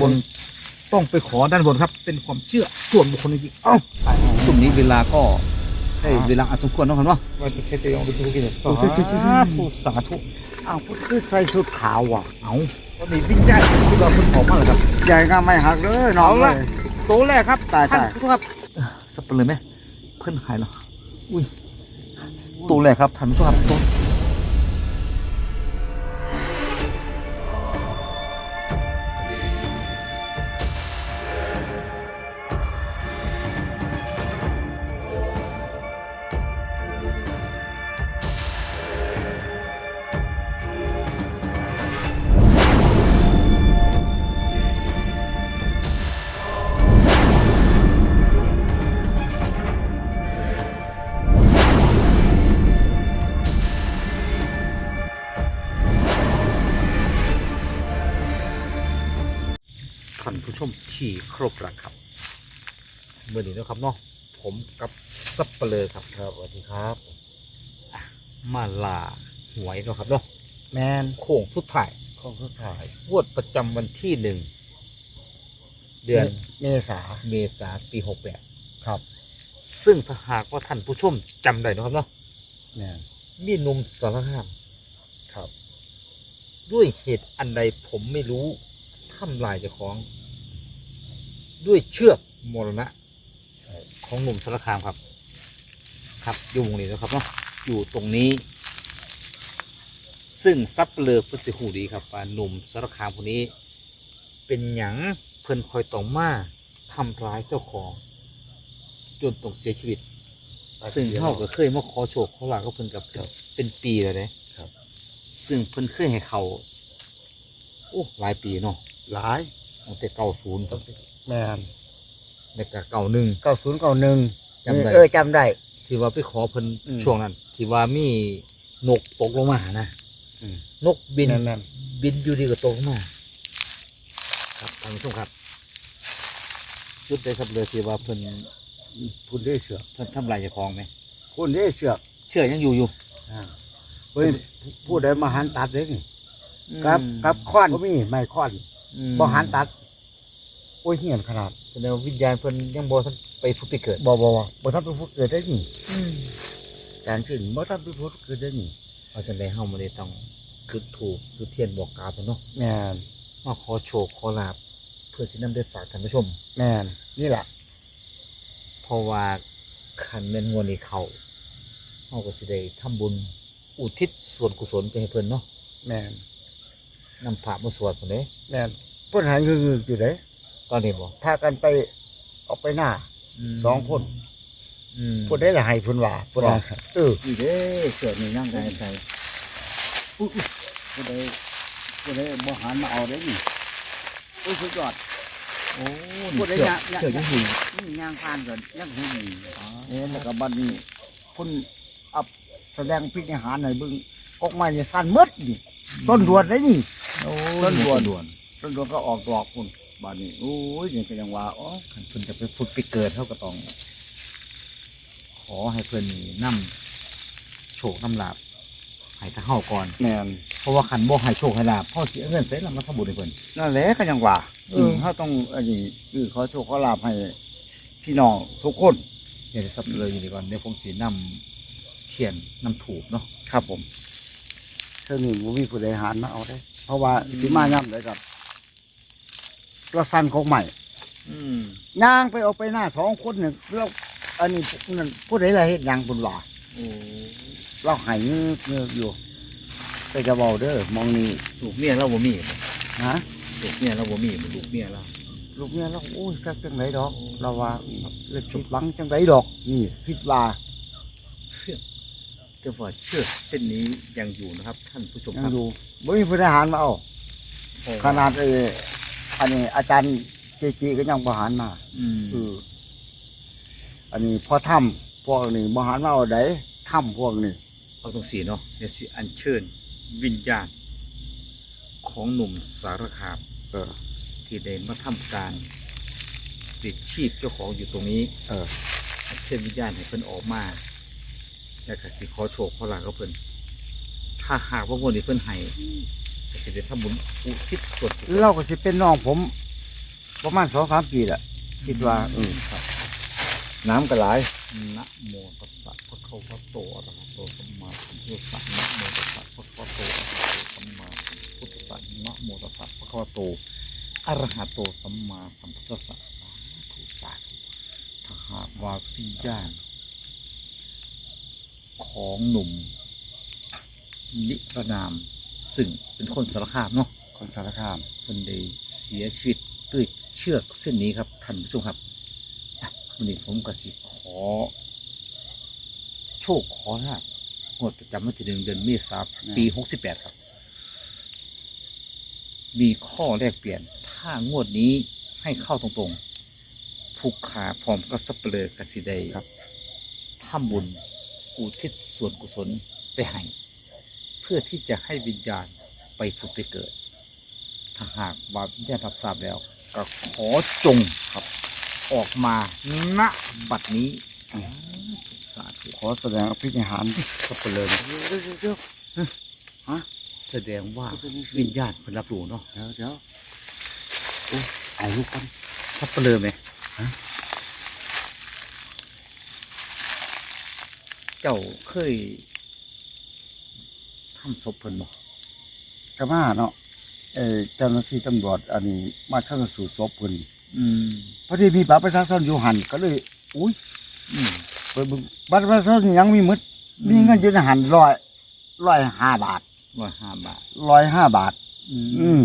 บนต้องไปขอด้านบนครับ เป็นความเชื่อส่วนบุคคลจริงๆเอ้าช่วงนี้เวลาก็ได้เวลาอันสมควรเนาะครับเนาะมันเป็นแค่ตัวอย่างเป็นธุรกิจสาธุสาธุอ้าวพุทธคือใส่สุดขาวว่ะเอาตอนนี้วิ่งได้ที่เราเพิ่งออกมาเลยครับใหญ่ก็ไม่หักเลยน้องเอาเลละยตัวแรกครับตายท่านตายผู้ชมครับเอ่อสับเปลือยไหมเพื่อนหายแล้วอุ้ยตัวแรกครับท่านผู้ชมครับ ผู้ชมที่ครบรักครับเมื่อนี้นะครับเนาะผมกับสับเปลือยครับครับสวัสดีครับมาลาหวยเนาะครับเนาะแมนโค้งสุดท้ายของสุดท้ายงวดประจำวันที่หนึ่งเดือนเมษาเมษาปีหกแปดครับ ซึ่งถ้าหากว่าท่านผู้ชมจำได้นะครับเนาะแมนมีหนุ่มสารคามครับ ด้วยเหตุอันใดผมไม่รู้ทำลายเจ้าของ ด้วยเชือกมรณะของหนุ่มสารคามครับ ครับอยู่ตรงนี้นะครับเนาะอยู่ตรงนี้ ซึ่งซับเปลือพุทธิหูดีครับว่าหนุ่มสารคามคนนี้ เป็นหยังเพิ่นคอยต่องมาทำร้ายเจ้าของ จนต้องเสียชีวิต ซึ่งเขาก็เคยมาขอโชคขอลาบก็เพิ่นกับครับเป็นปีแล้วเนี่ยครับซึ่งเพิ่นเคยให้เขาโอ้หลายปีเนาะหลายตั้งแต่เก้าศูนย์แมนในกเก้าหนึ่ง เก้าศูนย์เก้าหนึ่งจำได้ เออจำได้ ที่ว่าไปขอเพิ่นอืมช่วงนั้น ที่ว่ามีนกตกลงมานะอืม นกบินแมนแมนบินอยู่ดีก็ตกลงมา ครับท่านผู้ชมครับ จุดได้สับเลยที่ว่าเพิ่นคุณได้เสือกเพิ่นทำลายเจ้าของไหมคุณได้เสือกเชื่อยังอยู่อยู่อ่าเฮ้ยผู้ใดมาหันตัดเลยนี่กับกับค้อนก็มีไม่ค้อนอืมบ่หันตัด โอ้ยเหี้ยนขนาดแสดงว่าวิญญาณเพิ่นยังบ่ทันไปผุดไปเกิดบ่บ่บ่บ่ทันไปพูดเกิดได้นี่การสิ่งบ่ทันไปพูดเกิดได้นี่เพราะฉะนั้นเฮาบ่ได้ต้องจุดถูกจุดเทียนบอกกล่าวเพิ่นเนาะแมนมาขอโชคขอลาบเพื่อสินำได้ฝากท่านผู้ชม แมนนี่แหละเพราะว่าคันแม่นงวดนี้เขาเฮาก็สิได้ทำบุญอุทิศส่วนกุศลไปให้เพิ่นเนาะแมนนำพระมาสวดพุ่นเด้แมนเพิ่นหันงึกๆอยู่เด้ต อนนี้บ่พากันไปออกไปหน้าสองคนอืมพูดได้ละให้เพิ่นว่าพูดว่าเออนี่เด้เสือนี่นั่งได้ใส่ผู้ใดผู้ใดบ่หันมาเอาได้นี่โอ้ยสุดยอดโอ้พูนี่ดได้เชื่อยังยังเชื่อยังอยู่นี่ย่างผ่านกันยังหูนี่เอ๊ะแล้วก็บัดนี้คุณอับแสดงพิจารณาหน่อยเบิ่งออกมาเนี่ยสั้นหมดนี่ต้นดวนได้นี่โอ้ต้นดวนต้นดวนก็ออกดอกคุณ บัดนี้โอ้ยนี่ก็ยังว่าอ๋อคันเพิ่นจะไปผุดไปเกิดเฮาก็ต้อง ขอให้เพิ่นนี่นำโชคนำลาบให้ทางเฮาก่อน แม่นเพราะว่าคันบ่ให้โชคให้ลาบเฮาสิเอาเงินใส่ลำมาทำบุญให้เพิ่น นั่นแหละก็ยังว่าเออือมเขาต้องอันนี้คือขอโชคขอลาภให้พี่น้องทุกคน เดี๋ยวซับเลยอยู่ดีก่อนเดี๋ยวผมสินำเขียนนำถูกเนาะครับผมเท่านี้บ่มีผู้ใดหารมาเอาได้ เพราะว่าสิมาย่ำได้กับ เราสั้นของใหม่อืมย่างไปเอาไปหน้าสองคนหนึ่งแล้วอันนี้นั่นผู้ใดละเฮ็ดหยังบุญว่าโอ้เราใหายเงือกเงือกอยู่ไปจะเบาเด้อมองนี่ลูกเมียเราบ่มีฮะ ลูกเมียเราบ่มีลูกเมียเรา ลูกเนี่ยเราโอ้ยจักจังไดดอก เราว่าเลยผิดหวังจังไดดอก นี่ผิดว่าแต่ว่าเชือกเส้นนี้ยังอยู่นะครับ ท่านผู้ชมยัคงรับอยู่บ่มีผู้ใดหารมาเอาขนาดเออ อันนี้อาจารย์เจจีก็ยังบหารมาอืมคืออันนี้พอถ้ำพวกนี้บหารมาเอาไดถ้ำพวกนี้เอาตรงสีเนาะเดี๋ยวสิอัญเชิญวิญญาณของหนุ่มสารคามเออ ที่ได้มาทำการติดชีพเจ้าของอยู่ตรงนี้เออ อัญเชิญวิญญาณให้เพิ่นออกมาแล้วก็สิขอโชคขอลาบกับเพิ่นถ้าหากว่างวดนี้เพิ่นให้ก็ สิได้ทำบุญอุทิศส่วนกุศลเราก็สิเป็นน้องผม ประมาณสองสามปีแหละคิดว่าเออครับน้ำก็หลายนะโมตัสสะภะคะวะโตอะระหะโตสัมมาสัมพุทธัสสะนะโมตัสสะภะคะวะโตอะระหะโตสัมมาสัมพุทธัสสะนะโมตัสสะภะคะวะโตอะระหะโตสัมมาสัมพุทธัสสะสาธุสาธุถ้าหากว่าวิญญาณของหนุ่มนิรนาม ซึ่งเป็นคนสารคามเนาะคนสารคามคนได้เสียชีวิตด้วยเชือกเส้นนี้ครับท่านผู้ชมครับอะวันนี้ผมก็สิขอ โชคขอลาบงวดประจำวันที่หนึ่งเดือนเมษายนปีหกสิบแปดครับ มีข้อแลกเปลี่ยน ถ้างวดนี้ให้เข้าตรงๆผูกขาพร้อมกับสับเปลือกสิไดครับทำบุญอุทิศส่วนกุศลไปให้ เพื่อที่จะให้วิญญาณไปผุดไปเกิด ถ้าหากว่าวิญญาณรับทราบแล้ว ก็ขอจงครับ ออกมาณบัดนี้สาธุขอแสดงอภินิหารสับเปลือยแสดงว่าวิญญาณเพิ่นรับรู้เนาะเดี๋ยวเดี๋ยวโอ้ยไอ้ลูกคนทับเปลือไหมฮะเจ้าเคย ทำศพเพิ่นบ่กระมาเนาะเออเจ้าหน้าที่ตำรวจอันนี้มาชันสูตรศพเพิ่นอืมพอดีมีบัตรประชาชนอยู่หันก็เลย อุ้ยอืมไปเบิ่งบัตรประชาชนยังมีหมึดมีเงินอยู่ในหันร้อยร้อยห้าบาทร้อยห้าบาทร้อยห้าบาท อืม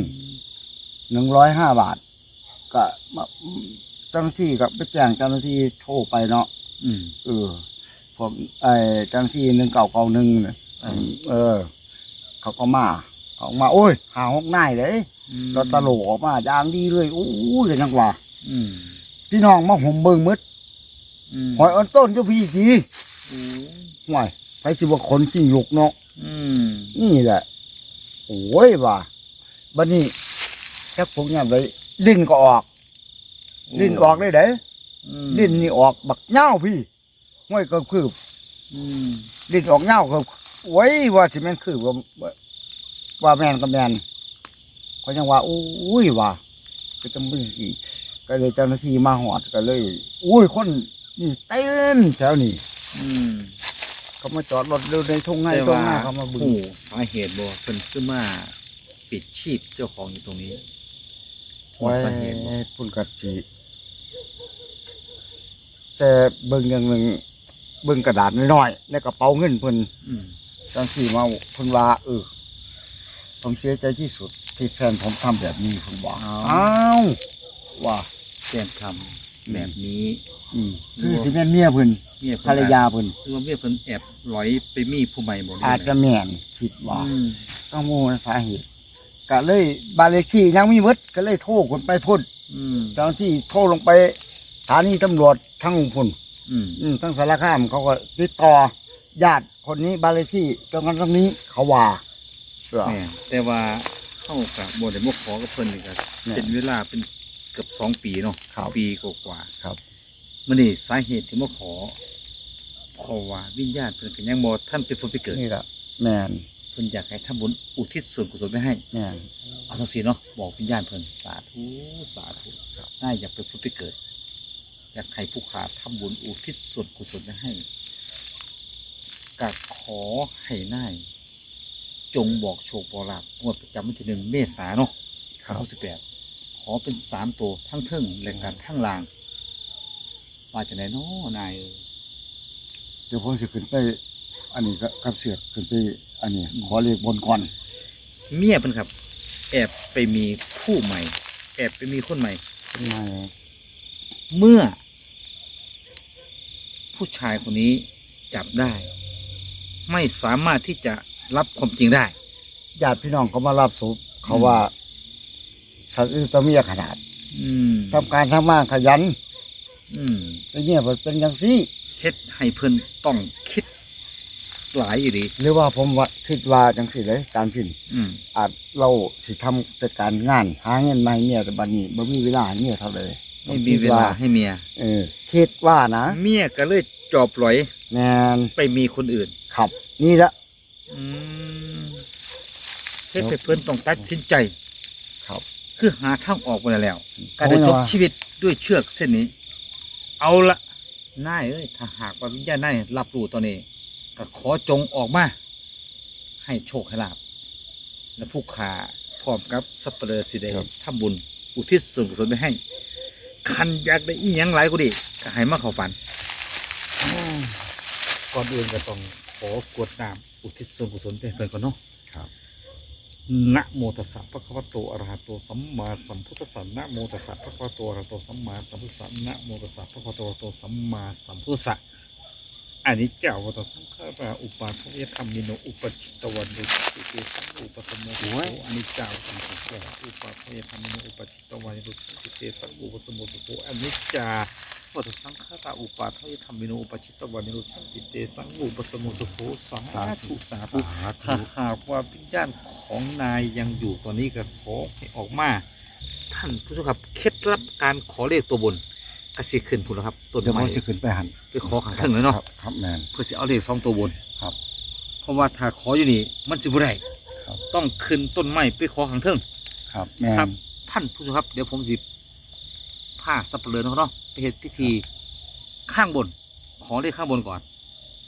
หนึ่งร้อยห้าบาท ก็มาเจ้าหน้าที่ก็ไปแจ้งเจ้าหน้าที่โทรไปเนาะอืมเออผมไอ้เจ้าหน้าที่หนึ่งเก่าเก่าหนึ่งเนี่ยอืมเออ เขาก็มาเขาก็มาโอ้ย หาหกนายเลยรถตลกออกมาจางดีเลยอู้ยกันยังว่าอืมพี่น้องมาห่มเบิ่งหมืดอืมหอยอันต้นเจ้าพี่จีโอ้ห่วยไปสิว่าคนจริงลุกเนาะอืมนี่แหละโอ้ยว่าบัดนี้แค่ผมเนี่ยไปลิ้นก็ออกลิ้นออกได้เด้อืมลิ้นนี่ออกบักเง่าพี่ห้วยก็คืออืมลิ้นออกเง่าก็ โอ้ยว่าสิแม่นคือว่าว่าว่าแม่นก็แม่นก็ยังว่าอุ้ยว่าก็จะมึงสิก็เลยเจ้าหน้าที่มาหอดก็เลย อุ้ยคนนี่เต็มแถวนี้อืมเขามาจอดรถเร็วในทุ่งไงแต่ทุ่งว่านาเขามาบึงผู้สาเหตุบ่เพิ่นคือมาปิดชีพเจ้าของอยู่ตรงนี้ไว้สาเหตุบ่พุ่นกัดจีแต่เบิ่งอย่างหนึ่งเบิ่งกระดาษน้อยๆในกระเป๋าเงินเพิ่นอืม จังสี่มาเพิ่นว่าเออผมเสียใจที่สุด ที่แฟนผมทำแบบนี้ผมบอกอ้าวว่าแจ้งคำแบบนี้อืมคือสิแม่นเมียเพิ่นเมียเพิ่นภรรยาเพิ่นคือว่าเมียเพิ่นแอบหลอยไปมีผู้ใหม่บ่หรือาจจะไงแม่นคิดว่า อืมต้องมูลสาเหตุก็เลยบานเลขที่ยังมีหมดก็เลยโทรคนไปพุ่นอืมเจ้าหน้าที่โทรลงไปสถานีตำรวจทั้งพุ่นอืมอืมทั้งสารคามเขาก็ติดต่อญาติ คนนี้บานเลขที่ตรงนั้นตรงนี้เขาว่าเออแม่นแต่ว่าเข้ากับบ่ได้มาขอกับเพิ่นนี่ก็แม่นเป็นเวลาเป็นเกือบสองปีเนาะครับปีกว่าๆครับ มื้อนี้สาเหตุที่มาขอเพราะว่าวิญญาณเพิ่นก็ยังบ่ท่านเป็นผู้ไปเกิดนี่แหละแมนเพิ่นอยากให้ทำบุญอุทิศส่วนกุศลไปให้ แมน เอาทั้งสี่เนาะบอกวิญญาณเพิ่นสาธุสาธุน่าอยากไปพุทธไปเกิด อยากให้ผู้ขาทำบุญอุทิศส่วนกุศลไปให้ กัขอให้นายจงบอกโชคบอลาบงวดประจำวันที่หนึ่งเมษาเนาะครับ สิบแปดขอเป็นสามตัวทั้งเทิงและกันทั้งลางว่าจะไหนเนาะนายเอ้ยเดี๋ยวผมจะขึ้นไป อันนี้ก็กับเสือกขึ้นไป อันนี้ ขอเลขบนก่อนเมียเพิ่นครับ แอบไปมีผู้ใหม่ แอบไปมีคนใหม่ทำไมเมื่อ ผู้ชายคนนี้จับได้ ไม่สามารถที่จะรับความจริงได้ ญาติพี่น้องเขามารับศพเขาว่าสัตว์อื่นตัวเมียขนาดอืมทำการทำงานขยันอืมไอ้เนี่ยมันเป็นอย่างซี่ เฮ็ดให้เพิ่นต้องคิดหลายอยู่ดีหรือว่าผมว่าคิดว่าจังสิเลยตามสินอืมอาจเราสิทำแต่การงานหาเงินมาให้เมียแต่บัดนี้บ่มีเวลาให้เมียเท่าเลย ไม่มีเวลาให้เมียเออคิดว่านะเมียก็เลยจอบหลอยแมนไปมีคนอื่นขับ นี่ละอืมเฮ็ดให้เพิ่นต้องตัดสินใจ ครับ คือหาทางออกไปแล้ว การได้จบชีวิตด้วยเชือกเส้นนี้ เอาละนายเอ้ยถ้าหากว่าวิญญาณนายรับรู้ตอนนี้ก็ขอจงออกมา ให้โชคให้ลาบและผู้ขาพร้อมกับสัปเหร่อสิได้ทำบุญ อุทิศส่วนกุศลไปให้ คันอยากได้อีหยังหลายก็ดีก็ให้มาเข้าฝัน ก่อนอื่นก็ต้องขอกรวดน้ำอุทิศส่วนกุศลไปให้เพื่อนก่อนเนาะครับ นะโมตัสสะภะคะวะโตอะระหะโตสัมมาสัมพุทธัสสะนะโมตัสสะภะคะวะโตอะระหะโตสัมมาสัมพุทธัสสะนะโมตัสสะภะคะวะโตอะระหะโตสัมมาสัมพุทธัสสะ อันนี้เจ้าวัตสังฆราอุปาทวยธรรมิโนอุปจิตตวันโดสุเตสังอุปสมโมโหอันนี้เจ้าสังฆราอุปาทวยธรรมิโนอุปจิตตวันโดสุเตสังอุปสมโมโหอันนี้จาวัฏสังฆาตาอุปาทายธรรมิโนอุปชิตวานิโรชันติเตสังอุปสมุสุโภสาธุสาธุถ้าหากว่าวิญญาณของนายยังอยู่ตอนนี้ก็ขอให้ออกมา ท่านผู้ชมครับเคล็ดลับการขอเลขตัวบน กสิขึ้นพูดแล้วครับต้นเดี๋ยวไม้มันจะขึ้นไปหันไปขอขังเทิงเลยเนาะครับครับแมนเพื่อจะเอาเลขสองตัวบนครับ เพราะว่าถ้าขออยู่นี่มันจะบ่ได้ครับ ต้องขึ้นต้นไม้ไปขอขังเทิงครับแมครันบท่านผู้ชมครับ เดี๋ยวผมสิผ้าสับเปลือนะครับเนาะไปเหตุพิธีข้างบน ขอเลขข้างบนก่อน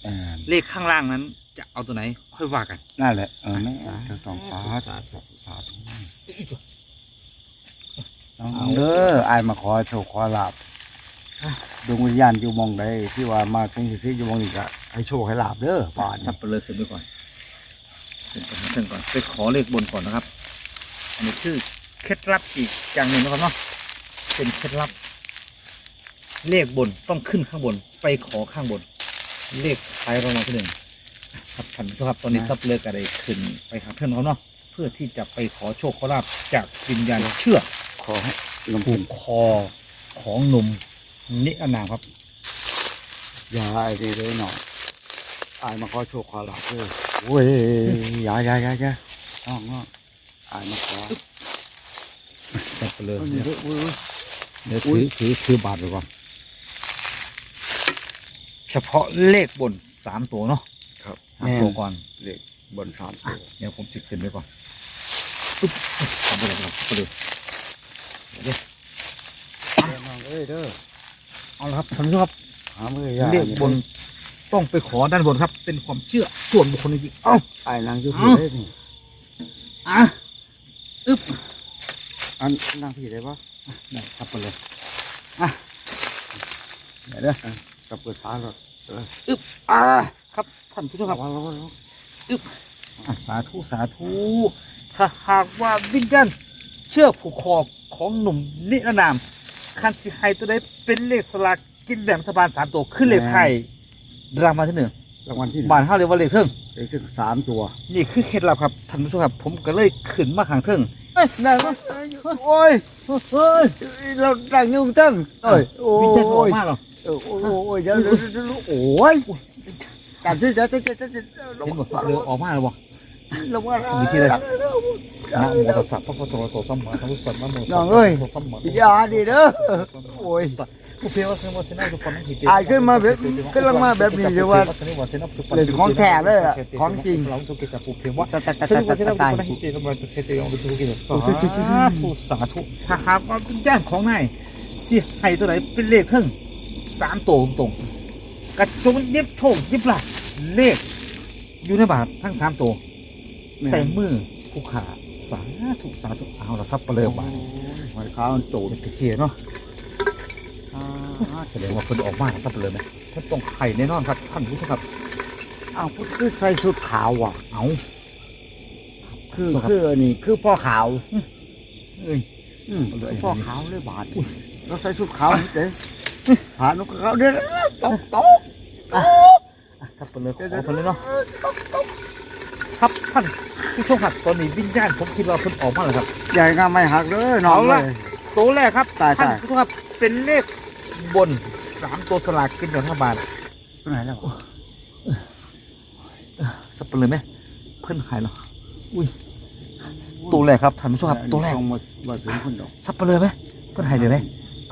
แมนเลขข้างล่างนั้น จะเอาตัวไหน ค่อยว่ากัน นั่นแหละเออแม่สาธุจะต้องสาสาธุ ธุสาธุน้องเด้ออายมาขอโชคขอลาบ ดวงวิญญาณอยู่หมองใดที่ว่ามาถึงที่อยู่หมองนี้ก็ให้โชคให้ลาบเด้อป่านสับเปลือขึ้นไปก่อนขึ้นไปข้างเทิงก่อนไปขอเลขบนก่อนนะครับ อันนี้คือเคล็ดลับอีกอย่างหนึ่งนะครับเนาะเป็นเคล็ดลับ เลขบนต้องขึ้นข้างบน ไปขอข้างบน เลขท้ายรางวัลที่หนึ่งครับท่านผู้ชมครับตอนนี้ซับเลิกอะไรขึ้นไปข้างเทิงเขาเนาะเพื่อที่จะไปขอโชคขอลาบจากวิญญาณเชื่อกขอให้ลมผูพุนกคอของหนุ่ม นิรนามครับอย่าไอ้นี่เลยหน่อยอายมาขอโชคขอลาบเด้อโอ้ยอย่าอย่าอย่าอย่าน้องน้องอายมาขอซับเลิกเอาเดี๋นี่ยวเด้ออุ้ยเดี๋ยวถือถือถือบาทไปก่อนเฉพาะเลขบนสามตัวเนาะครับสามตัวก่อนเลขบนสามอะตัวเดี๋ยวผมสิขึ้นไว้ก่อนปึ๊บทำไปเลยครับไปเลยเดี๋ยวน้องเอ้ยเด้อ เอาละครับท่านผู้ชมครับหามือยาเลขบนต้องไปขอด้านบนครับ เป็นความเชื่อส่วนบุคคลจริงๆเอ้าไอ้นางอยู่เอ้าพี่ได้นี่อะอึ๊บอันนางพี่ได้ปะได้ครับไปเลยเดี๋ยวเด้อกับเปิดฟ้าหรอกเอออึ๊บอ่าครับท่านผู้ชมครับระวังระวังระวังอะสาธุสาธุถ้าหากว่าวิญญาณเชื่อผูกคอของหนุ่มนิรนาม คันสิไฮตัวใดเป็นเลขสลากกินแบ่งรัฐบาลสามตัวขึ้นเลขไทยรางวัลที่หนึ่งรางวัลที่หนึ่งบานเท่าเรียกว่าเลขเทิงได้ขึ้นสามตัว นี่คือเคล็ดลับครับท่านผู้ชมครับ ผมก็เลยขึ้นมาข้างเทิงเอ้ยนั่นวะโอ้ยเฮ้ยเราดังยุ่งจังเอ้ยโอ้วิญญาณออกยมาหรอเออโอ้ยโอ้ยเดี๋ยวเดี๋ยวเดี๋ยวโอ้ยจับที่จะจะจะจะจะเห็นหมดเรือออกมาแล้วบ่ระวังมีที่ไหน นะโมตัสสะพระพุทธโตสัมมาสัมพุทธัสสะนะโมตัสสะน้องเอ้ยอย่าดีเด้อโอ้ยผู้เพียวสนาเสนาทุกคนที่อายขึ้นมาแบบขึ้นมาแบบนี้เรียกว่าเล่นของแท้เลยอะของจริงเราทุกกิจผู้เพียรว่าตะตะตะซึ่งตะวันาตะดูตะคนที่เจริญมาเชตยองดูทุกกิจสาธุสาธุถ้าหากว่าเป็นญาติของนายสิให้ตัวไหนเป็นเลขครึ่งสามตัวตรงกระจงยิบโชคยิบหลาภเลขอยู่ในบาททั้งสามตัวใส่มือผู้ขา สาธุสาธุเอาละครับเปลือกบาทหอยขาวมันโตโตเป็นเทียเนาะแสดงว่าคนออกมาสับเลยไหมถ้าต้องไข่แน่นอนครับท่านผู้ชมครับอ้าวพูดคือใส่ชุดขาวอะเอาคือคืออันนี้คือพ่อขาวเอ้ยอืมพ่อขาวเลยบาทเราใส่ชุดขาวเด้ผ่านนกขาวเด้อตกตกครับเปลือกขอคนเลยเนาะครับท่าน ผู้ชมครับตอนนี้วิญญาณผมคิดว่าคนออกมาแล้วครับ ใหญ่งามไม่หักเลยน้องเอาเลละ ย ตัวแรกครับตายท่านตายผู้ชมครับเป็นเลขบนสามตัวสลากกินแบ่งรัฐบาลตัวไหนแล้วสับเปลือกไหมเพิ่นหายแล้วอุ้ยตัวแรกครับท่านผู้ชมครับตัวแรกส่งมามาถึงคนดอกสับเปลือยไหมเพื่อนหายเลยไหม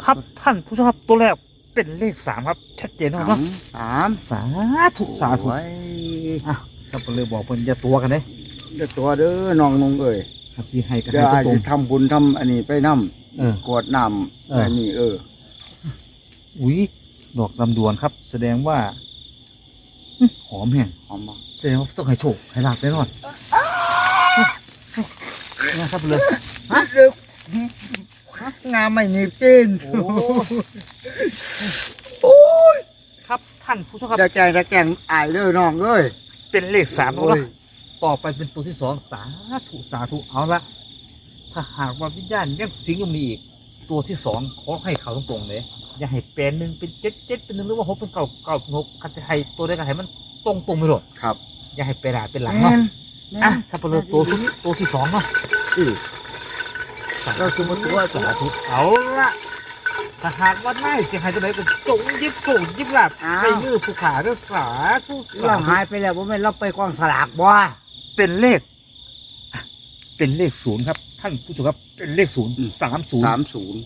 ครับท่านผู้ชมครับตัวแรกเป็นเลขสามครับ ชัดเจนนะครับสามสาธุสาธุโอ้ยสับเปลือยบอกเพิ่นอย่าตัวกันเลย เดี๋ยวตัวเด้อน้องนงเอ้ยคครับสิให้กันเดี๋ยวให้อาจตรง จะทำบุญทำอันนี้ไปน้เออำกวดน้เอำออั อันนี้เออ ๆอุ้ยดอกลำดวนครับ แสดงว่าอื้อหอมแห้งหอมบ่แสดงว่าต้องให้โชคให้ลาบแน่นอนนะครับเลยฮะเดี๋ยวงามไม่หนีบจีนโอ้โอ้ยครับท่านผู้ชมครับ จะแกงจะแกงอายเด้อน้องเอ้ยเป็นเลขสามโอ้แล้วย ต่อไปเป็นตัวที่สองสาธุสาธุเอาละถ้าหากว่าวิญญาณยังสิงอยู่นี่อีก ตัวที่สองขอให้เขาตรงๆเลยอย่าให้แปลนหนึ่งเป็นเจ็ดเจ็ดเป็นหนึ่งหรือว่าหกเป็นเก่าเก่าเป็นหกคันจะให้ตัวใดก็ให้มันตรงตรงๆไปหมดครับอย่าให้แปลหน้าเป็นหลังแม่เนาะนแม่อะนถ้าเป็นตัวที่ตัวที่สองเนาะ อือสาเราคือมาตัวสาธุเอาละถ้าหากว่าได้เสียหายตัวไหนก็จงยิบโฉงยิบหลับใส่มือผู้ขาด้วยสาธุสาเราธุหายไปแล้วว่าแม่นเราไปกองสลากบ่ เป็นเลขอะเป็นเลขศูนย์ครับ ท่านผู้ชมครับ เป็นเลขศูนย์สามศูนย์สามศูนย์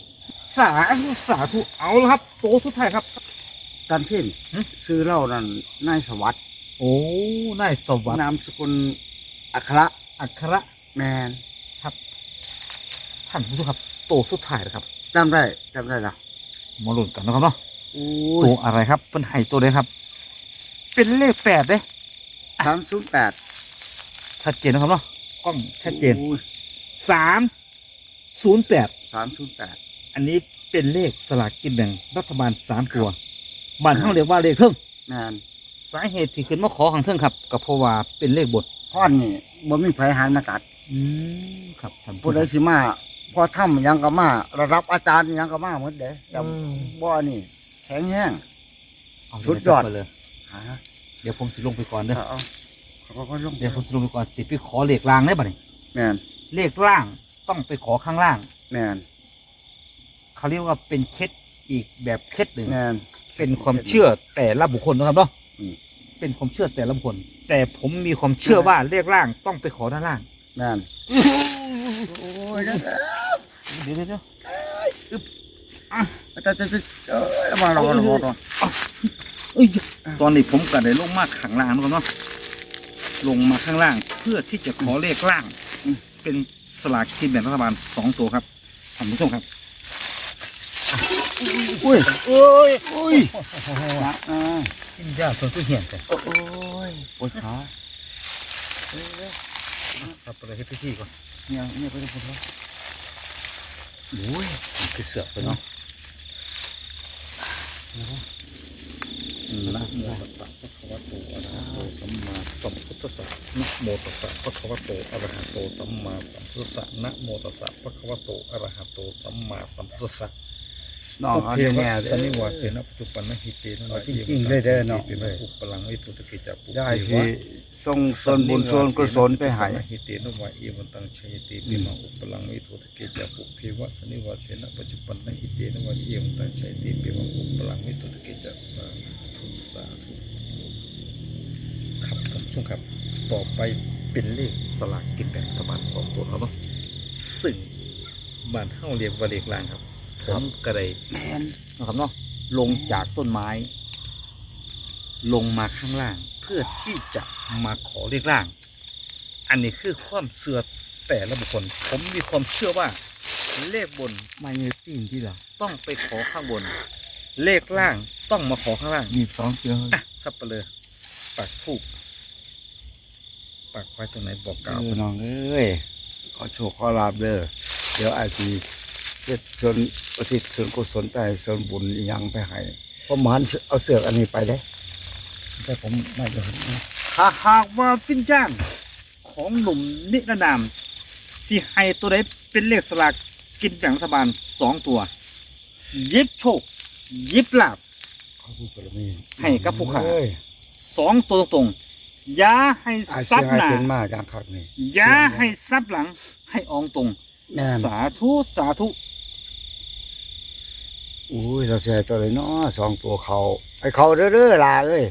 สาธุสาธุเอาละครับ โตสุดท้ายครับกันเช่นหึซื้อเหล้านั่นนายสวัสดิ์โอ้นายสวัสดิ์นามสกุลอัคระอัครแมนท่านผู้ชมครับ โตสุดท้ายนะครับจำได้จำได้ละมาลุ้นกันนะครับเนาะโอ้ตัวยอะไรครับเป็นไห้ตัวใดครับ เป็นเลขแปดเด้สามศูนย์แปด ชัดเจนนะครับเนาะกล้องชัดเจนสามศูนย์แปดสามศูนย์แปดอันนี้เป็นเลขสลากกินแบ่งรัฐบาลสามตัวบ้านเขาเรียกว่าเลขเครื่องแมนสาเหตุที่ขึ้นมาขอขังเครื่องครับก็เพราะว่าเป็นเลขบทพ่อนนี่บ่มีไผหันมากัดอืมครับท่านผู้ใดสิมาพอทำหยังก็มาระดับอาจารย์หยังก็มาหมดเด้แต่อืมบ่นี่แข็งแห้งเอาสุดยอดไปเลยหาเดี๋ยวผมสิลงไปก่อนเด้อ เอาเอาเขาก็ลงเดี๋ยวผมสิลงไปก่อนสิไปขอเลขล่างได้ป่ะนี่แมนเลขล่างต้องไปขอข้างล่าง แมนเขาเรียกว่าเป็นเคล็ดอีกแบบเคล็ดหนึ่งแมน เป็นความเชื่อแต่ละบุคคลนะครับเนาะอืม เป็นความเชื่อแต่ละบุคคล แต่ผมมีความเชื่อว่าเลขล่างต้องไปขอด้านล่างแมนโอ้ยนั่นแหละเดี๋ยวเดี๋ยวเดี๋ยวแต่แต่แต่เออระวังระวังระวังระวังเอ้ยตอนนี้ผมก็ได้ลงมาข้างล่างนะครับเนาะ ลงมาข้างล่าง เพื่อที่จะขอเลขล่าง เป็นสลากกินแบ่งรัฐบาลสองตัวครับท่านผู้ชมครับอุ้ยโอ้ยอุ้ยนะอ่ากินยาส่วนตัวเหี่ยนแต่โอ้ยปวดขาครับไปเลยให้พี่ๆก่อนเนี่ยเนี่ยไปเลยปวดขาโอ้ยมันคือเสือกไปเนาะ นะโมตัสสะภะคะวะโตอะระหะโตสัมมาสัมพุทธัสสะนะโมตัสสะภะคะวะโตอะระหะโตสัมมาสัมพุทธัสสะนะโมตัสสะภะคะวะโตอะระหะโตสัมมาสัมพุทธัสสะน้องเอาแน่ๆสันนิวาเสนะปัจจุบันนะหิเตนะจริงๆเลยเด้อเนาะเป็นอุปลังวิตุตกิจจปุได้ที่ส่งส่วนบุญส่วนกุศลไปให้หิเตนะวะเอวันตังชัยติปิมาอุปลังวิตุตกิจจปุเพวะสันนิวาเสนะปัจจุบันนะหิเตนะวะเอวันตังชัยติปิมาอุปลังวิตุตกิจจสาธุ สาธุครับท่านผู้ชมครับ ต่อไปเป็นเลขสลากกินแบ่งรัฐบาลสองตัวครับเนาะซึ่งบ้านเฮาเรียกว่าเลขล่างครับ ผมก็ได้แมนนะครับเนาะลงจากต้นไม้ ลงมาข้างล่าง เพื่อที่จะมาขอเลขล่าง อันนี้คือความเชื่อแต่ละบุคคล ผมมีความเชื่อว่าเลขบนไม่มีตีนที่ละต้องไปขอข้างบน เลขล่างต้องมาขอข้างล่างมีสองเชืออะสับเปลือปากทูกปากไว้ตรงไหนบอกกล่าวเออน้องเอ้ยขอโชคขอลาบเด้อเดี๋ยวอาจจะเฮ็ดส่วนอุทิศส่วนกุศลไปส่วนบุญอีหยังไปให้เพราะหมันเอาเสือกอันนี้ไปเด้แต่ผมไม่ได้เห็นนะถ้าหากว่าฟินจ้างของหนุ่มนิรนามสิให้ตัวใดเป็นเลขสลากกินแบ่งรัฐบาลสองตัวยิบโชค ยิบลาบ ขอผู้บารมีให้กับผู้ขาเอ้ยสองตัวตรงๆอย่าให้อาซัเสีบยให้หน้าเป็นมาอย่างคักนี่อย่าให้ซับหลัง ให้อองตรงแน่นสาธุสาธุอุ้ยเราเสียตัวเลยเนาะสองตัวเขาให้เขาเด้อเด้อลาเอ้ย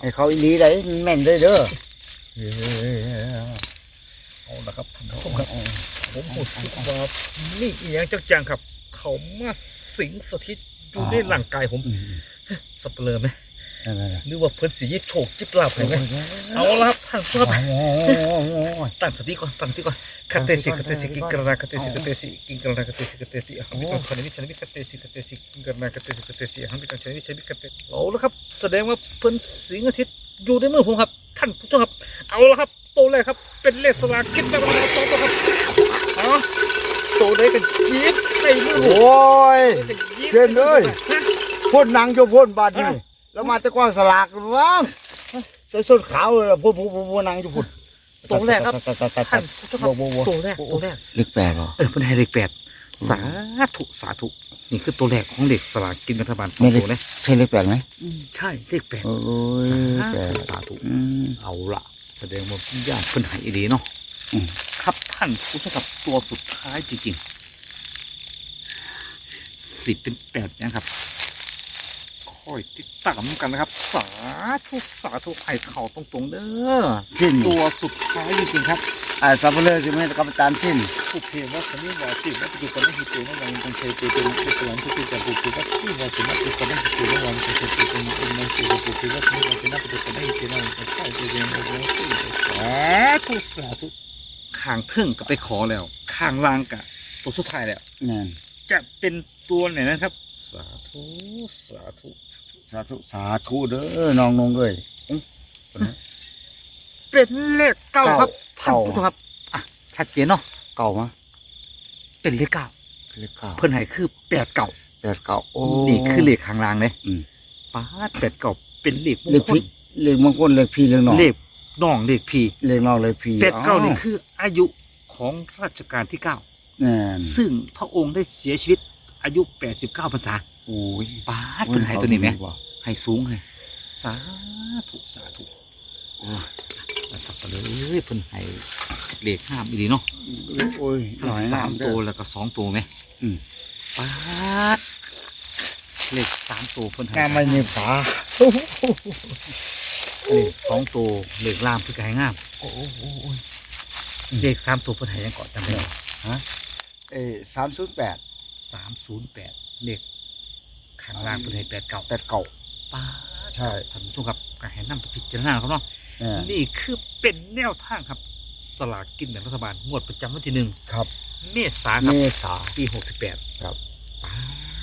ให้เขาอีหลีได้แม่นเด้อเด้อเอ้ยเอาละครับท่านผู้ชมครับผมรู้สึกว่ามีอีกอย่างจังๆครับ เขามาสิงสถิต อยู่ในร่างกายผมอืมสับเปลือไหมนั่นๆหรือว่าเพิ่นสิยิบโชคจิบลาภให้ไหมเอาละครับท่านผู้ชมครับตั้งสติก่อนตั้งสติก่อนคาเตสิคาเตสิกิงกระนาคาเตสิคาเตสิกิงกระนาคาเตสิคาเตสิหังมิตังชนิมิชนิมิคาเตสิคาเตสิกิงกระนาคาเตสิคาเตสิหังมิตังชนิมิชนิมิคาเตเอาละครับ แสดงว่าเพิ่นสิงอาทิตย์อยู่ในมือผมครับ ท่านผู้ชมครับ เอาละครับตัวแรกครับ เป็นเลขสลากกินแบ่งรัฐบาลสองตัวครับอ๋อ ตัวใดกันยิบใส่มือผมโอ้ยตัวใดก็ยิบเชิญเลยฮะพ่นนางโยพ่นบาดนี่อะแล้วมาแตะกว้างสลากว้างใส่ส้นขาวเลยพ่นพ่นพ่นพ่นนางโยพ่นตัวแรกครับท่านผู้ชมครับโว้โว้ตัวแรกตัวแรกเลขแปดเหรอเออเป็นให้เลขแปดสาธุสาธุนี่คือตัวแรกของเด็กสลากกินรัฐบาลสองไม่ได้ตัวเลยใช่เลขแปดไหมใช่เลขแปดโอ้ยสาแปดธุสาธุอืมเอาละแสดงว่าพี่ญาติเพิ่นใหายดีเนาะอืม ครับท่านผู้ชมครับตัวสุดท้ายจริงๆสิบเป็นแปดนะครับคอยติดตามกันนะครับ สาธุสาธุให้เข่าตรงๆเด้อสิ้นตัวสุดท้ายจริงๆครับอ่าสับเปลือจะไม่กับอาจารย์สิ้นผูกเพลว่าคนนี้ว่าสิ่งนั้นเป็นคนที่เจอในวันต้องใช้เป็นเป็นเป็นส่วนที่เป็นการผูกเพลว่าที่ว่าสิ่งนั้นเป็นคนที่เจอในวันต้องใช้เป็นเป็นเป็นในสิ่งผูกเพลว่าสิ่งนั้นเป็นนั้นเป็นคนที่เจอในวันต้องใช้เป็นเป็นเป็นสิ่งสาธุสาธุ ข้างเทิงก็ไปขอแล้วข้างล่างกะตัวสุดท้ายแล้วแน่นจะเป็นตัวไหนนะครับ สาธุสาธุ สาธุสาธุเด้อน้องนงเลยเป็นเลขเก้าครับท่านเก้าผู้ชมครับอะชัดเจนเนาะเก่ามะเป็นเลขเก้าเลขเก้าเพิ่นให้คือแปดเก้าแปดเก่าโอ้ นี่คือเลขข้างล่างเลยอืม ป้าดเป็ดเก่าเป็นเลขมเลงขคลพี่เลขมงคลเลขพี่เลขน้องเลข น้องเลขพี่เลขน้องเลขพี่เป็ดเก่านี่อ้วคืออายุของรัชกาลที่เก้าแน่นซึ่งพระองค์ได้เสียชีวิตอายุแปดสิบเก้าพรรษาโอ้ยป้าดเป็นไห้ตัวนี้ไหมว่ะให้สูงเลยสาธุสาธุโอ้ยมาสับไปเลยเพิ่นให้เลขห้ามอีดีเนาะโอ้ยหน่อยสามน้ำเด้ตัวอแล้วก็สองตัวไหมอืมป้าดเลขสามตัวเพิ่นให้งามไม่มีฝา เลขสองตัวเลขล่ามคือไก่งามโอ้โหเลขสามตัวเพิ่นให้ยังเกาะจำได้ไหมเอ้สามศูนย์แปดสามศูนย์แปดเลขข้างล่างเพิ่นให้แปดเก่าแปดเก่าป้าใช่ท่านผู้ชมครับก็ให้นำไปพิจารณาเขาเนาะแน่นนี่คือเป็นแนวทางครับ สลากกินแบ่งรัฐบาลงวดประจำวันที่หนึ่งครับเมษาครัเมบษา ปีหกสิบแปดครับ ป้า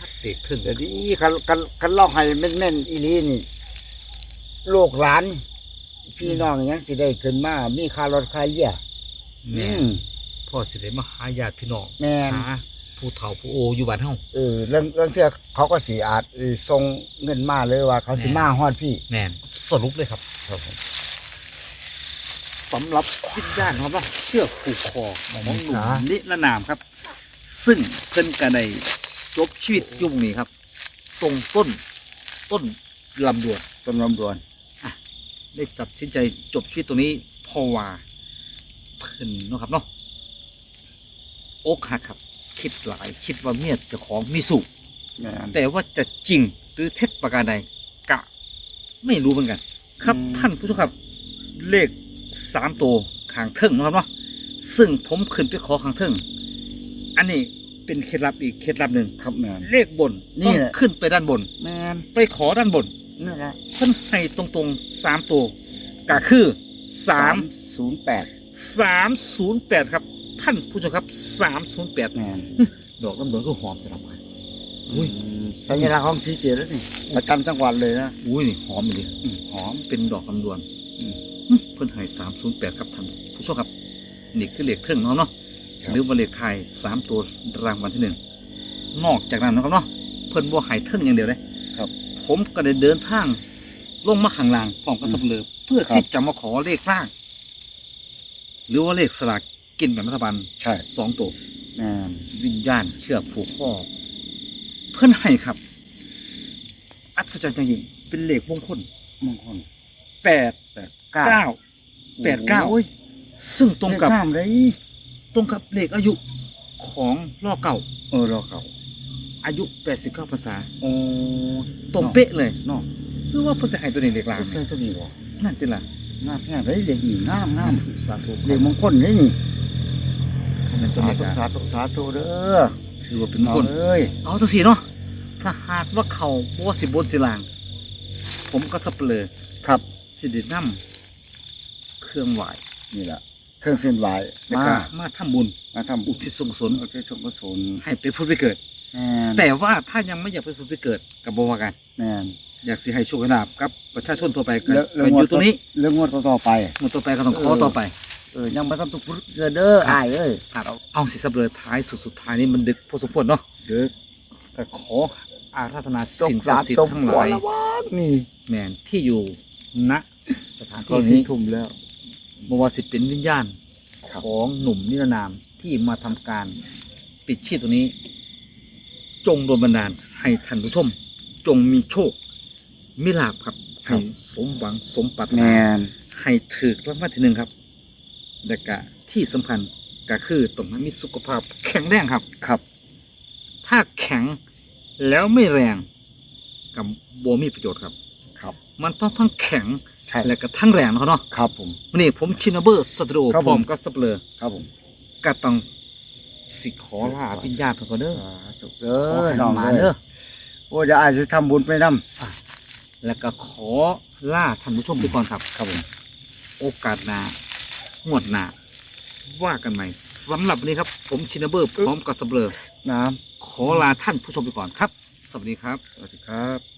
ดเด็กครึ่งเดี๋ยวนี้คันคันคันลอกให้แม่นๆอีหลีนี่ ลูกหลาน พี่น้องหยังสิได้ขึ้นมา มีค่ารถค่าเลี้ยแม่อืมพ่อสิได้มาหาญาติพี่น้องแม่นหาผู้เฒ่าผู้โออยู่บ้านเฮา เออเรื่องเรื่องเที่ยเขาก็สิอาจเออส่งเงินมาเลยว่า เขาสิแม่ มาฮอดพี่ แม่นสรุปเลยครับครับผม สำหรับวิญญาณครับว่าเชือกผูกคอของหนุ่มอ่านิรนามครับ ซึ่งเพิ่นก็ได้จบชีวิตอยุ่งนี้ครับ ตรงต้น ต้น ลำดวนต้นลำดวนได้ตัดสินใจจบชีวิตตัวนี้เพราะว่าเพิ่นเนาะครับเนาะอกหักครับ คิดหลายคิดว่าเมียเจ้าของมีสุขแม่นแต่ว่าจะจริงหรือเท็จประการใดกะ ไม่รู้เหมือนกัน ครับอืมท่านผู้ชมครับ เลขสามตัวขางเทิงเนาะครับเนาะซึ่งผมขึ้นไปขอขางเทิงอันนี้เป็นเคล็ดลับอีกเคล็ดลับหนึ่งครับแม่นเลขบนนี่ต้องแหละขึ้นไปด้านบนแม่นไปขอด้านบน นั่นแหละเพิ่นให้ตรงๆสามตัวก็คือสามศูนย์แปดสามศูนย์แปดครับ ท่านผู้ชมครับสามศูนย์แปดแม่นดอกลำดวนก็หอมจังเลยอุ้ยสัญลักษณ์ของสีเกียรตินี่ประจำจังหวัดเลยนะอุ้ยนี่หอมเลยอืมหอมเป็นดอกลำดวนอืมหึเพิ่นให้สามศูนย์แปดครับท่านผู้ชมครับนี่คือเลขเครื่องเนาะเนาะครับหรือว่าเลขไทายสามตัวรางวัลที่หนึ่งนอกจากนั้นนะครับเนาะเพิ่นบ่ให้เทิงอย่างเดียวเลยครับ ผมก็ได้เดินทางลงมาข้างล่างพร้อมกับสับเปลือเพื่อครับที่จะมาขอเลขล่าง หรือว่าเลขสลากกินแบ่งรัฐบาลใช่สองตัวแม่นวิญญาณเชือกผูกคอเพื่อนให้ครับ อัศจรรย์จริงๆเป็นเลขมงคลมงคลแปดแปดเก้าเก้าแปดเก้าโอ้ยซึ่งตรงกับเลขงามเลยตรงกับเลขอายุของล่อเก่า เออรอเก่า อายุแปดสิบเก้าภาษาโอ้ตรงเป๊ะเลยเนาะหรือว่าเพื่อจะให้ตัวนี้เลขลางใช่ตัวนี้บ่นั่นเป็นล่ะงามแค่เลยเด็กหญิงงามงามสาธุเด็กมงคลนี่นี่ทำเป็นตัวสาเลขธุลางสาธุสาธุเด้อถือว่าเป็นมน้งองคลเอ้ยเอาตัวสีเนาะถ้าหากว่าเขาบ่ว่าสิบนสิลาง ผมก็สเปลือครับสิริน้ำเครื่องไหวนี่แหละเครื่องเส้นไหวแล้วมาก็มาทำบุญมาทำอุทิศส่วนกุศลโอเคชมกุศลให้ไปพุทธไปเกิด แม่นแต่ว่าถ้ายังไม่อยากไปพุทธไปเกิดกับบว่ากัน แม่นอยากสิให้โชคให้ลาบกับประชาชนทั่วไปก็แล้วแล้วก็อยู่ตรงนี้เรื่องงวดต่อๆไป หมันต่อไปก็ต้องขอเออ ต่อไป เออยังไม่ต้องตุกเกินเด้อครับอายเอ้ยครับเอาสิสับเลยท้ายสุดสุดท้ายนี่มันดึกพอสมควรเนาะเด้อก็ขออาราธนาจงสิ่งสาศักดิ์สิทจธิ์งทั้งหหัวลายละวานนี่แมนที่อยู่ณสถานตอที่นนี้นี้ทุ่มแล้ว บว่าสิเป็นวิญญาณครับ ของหนุ่มนิรนามที่มาทำการปิดชีพตัวนี้ จงโดนบันดาลให้ท่านผู้ชม จงมีโชคมิลาภครับให้สมหวังสมปรารถแมนา นให้ถือรางวัลที่หนึ่งครับและก็ที่สำคัญก็คือต้องให้มีสุขภาพแข็งแรงครับ ครับถ้าแข็งแล้วไม่แรงกับโบมีประโยชน์ครับ ครับมันต้องทั้งแข็งใช่และก็ทั้งแรงเนาะเนาะครับผม วันนี้ผมชินาเบอร์สตูดิโอครับพผมร้อมกับสเปลือครับผม ก็ต้อง สิขอลาวิญญาณเพิ่นก่อนเด้อสาธุเด้ขออให้น้องมาเด้เด้ออโอ้จะอายจะทำบุญไปนํแล้วก็ขอล่าท่านผู้ชมไปก่อนครับ ครับผมโอกาสหน้างวดหน้าว่ากันใหม่สำหรับวันนี้ครับ ผมชินาเบอร์พร้อมกับสเปลือน้ขอลาท่านผู้ชมไปก่อนครับ สวัสดีครับำสวัสดีครับ